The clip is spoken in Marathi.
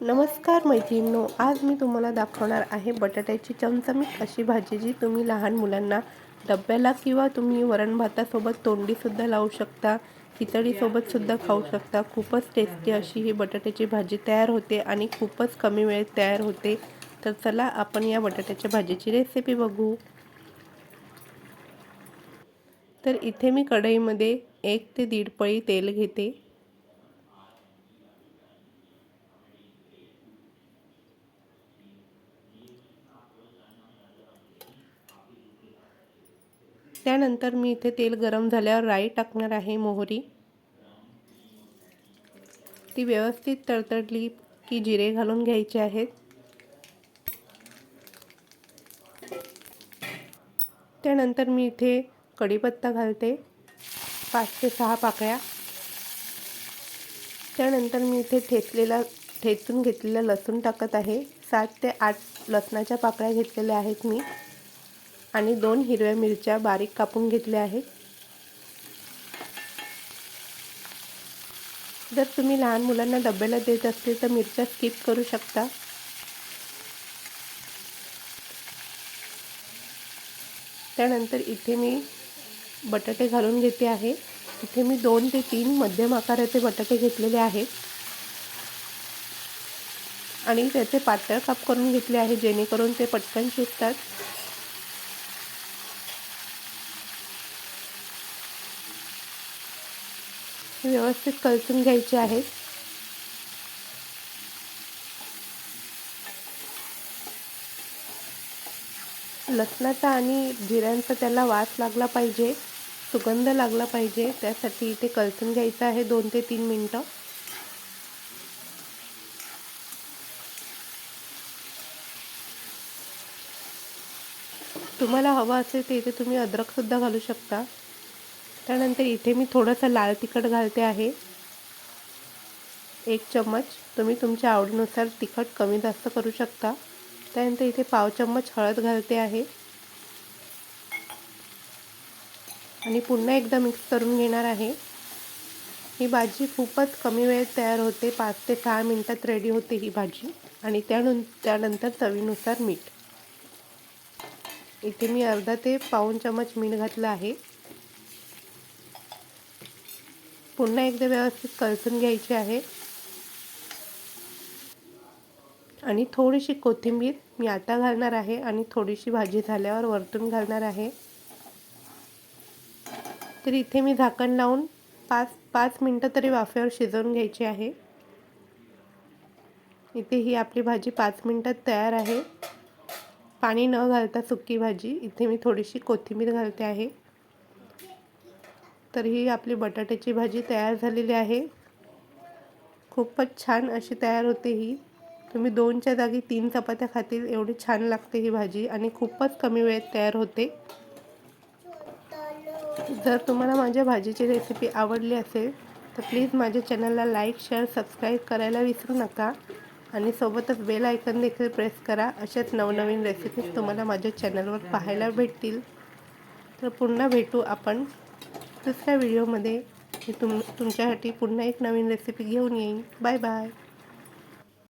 नमस्कार मैत्रिणींनो आज मी तुम्हाला दाखवणार आहे बटाट्याची चमचमीत अशी भाजी जी तुम्ही लहान मुलांना डब्याला किंवा तुम्ही वरण भातासोबत तोंडीसुद्धा लावू शकता खिचडीसोबतसुद्धा खाऊ शकता. खूपच टेस्टी अशी ही बटाट्याची भाजी तयार होते आणि खूपच कमी वेळेत तयार होते. तर चला आपण या बटाट्याच्या भाजीची रेसिपी बघू. तर इथे मी कढईमध्ये एक ते दीड पळी तेल घेते. त्यानंतर मी इथे तेल गरम झाल्यावर राई टाकणार आहे मोहरी. ती व्यवस्थित तडतडली की जिरे घालून घ्यायचे आहेत. त्यानंतर मी इथे कढीपत्ता घालते पाच ते सहा पाकळ्या. त्यानंतर मी इथे ठेचलेला ठेचून घेतलेला लसूण टाकत आहे. सात ते आठ लसणाच्या पाकळ्या घेतलेल्या आहेत मी. आणि दोन हिरव्या मिरच्या बारीक कापून घेतल्या आहेत. जर तुम्ही लहान मुलांना डब्याला देत असतील तर मिरच्या स्किप करू शकता. त्यानंतर इथे मी बटाटे घालून घेते आहे. इथे मी दोन ते तीन मध्यम आकाराचे बटाटे घेतलेले आहेत. आणि त्याचे पातळ काप करून घेतले आहे जेणेकरून ते पटकन शिजतात. व्यवस्थित कलसून घ्यायचे आहेत. लसणाचा आणि जिऱ्यांचा त्याला वास लागला पाहिजे सुगंध लागला पाहिजे त्यासाठी इथे कलसून घ्यायचं आहे दोन ते तीन मिनटं. तुम्हाला हवं असेल तर इथे तुम्ही अद्रकसुद्धा घालू शकता. त्यानंतर इथे मी थोडंसं लाल तिखट घालते आहे. एक चम्मच. तुम्ही तुमच्या आवडीनुसार तिखट कमी जास्त करू शकता. त्यानंतर इथे पाव चम्मच हळद घालते आहे. आणि पुन्हा एकदा मिक्स करून घेणार आहे. ही भाजी खूपच कमी वेळेत तयार होते. पाच ते सहा मिनटात रेडी होते ही भाजी. आणि त्यानं त्यानंतर चवीनुसार मीठ. इथे मी अर्धा ते पाऊन चम्मच मीठ घातलं आहे. पुन्हा एकदा व्यवस्थित कळसून घ्यायची आहे. आणि थोडीशी कोथिंबीर मी आता घालणार आहे आणि थोडीशी भाजी झाल्यावर वरतून घालणार आहे. तर इथे मी झाकण लावून पाच पाच मिनटं तरी वाफेवर शिजवून घ्यायची आहे. इथे ही आपली भाजी पाच मिनटात तयार आहे. पाणी न घालता सुकी भाजी. इथे मी थोडीशी कोथिंबीर घालते आहे. तर ही आपली बटाट्याची भाजी तयार झालेली आहे. खूपच छान अशी तयार होते ही. तुम्ही दोनच्या जागी तीन चपात्या खातील एवढी छान लागते ही भाजी आणि खूपच कमी वेळेत तयार होते. जर तुम्हाला माझ्या भाजीची रेसिपी आवडली असेल तर प्लीज माझ्या चॅनलला लाईक शेअर सबस्क्राईब करायला विसरू नका आणि सोबतच बेल आयकन देखील प्रेस करा. अशाच नवनवीन रेसिपीज तुम्हाला माझ्या चॅनलवर पाहायला भेटतील. तर पुन्हा भेटू आपण. दुसऱ्या व्हिडिओमध्ये मी तुम तुमच्यासाठी पुन्हा एक नवीन रेसिपी घेऊन येईन. Bye bye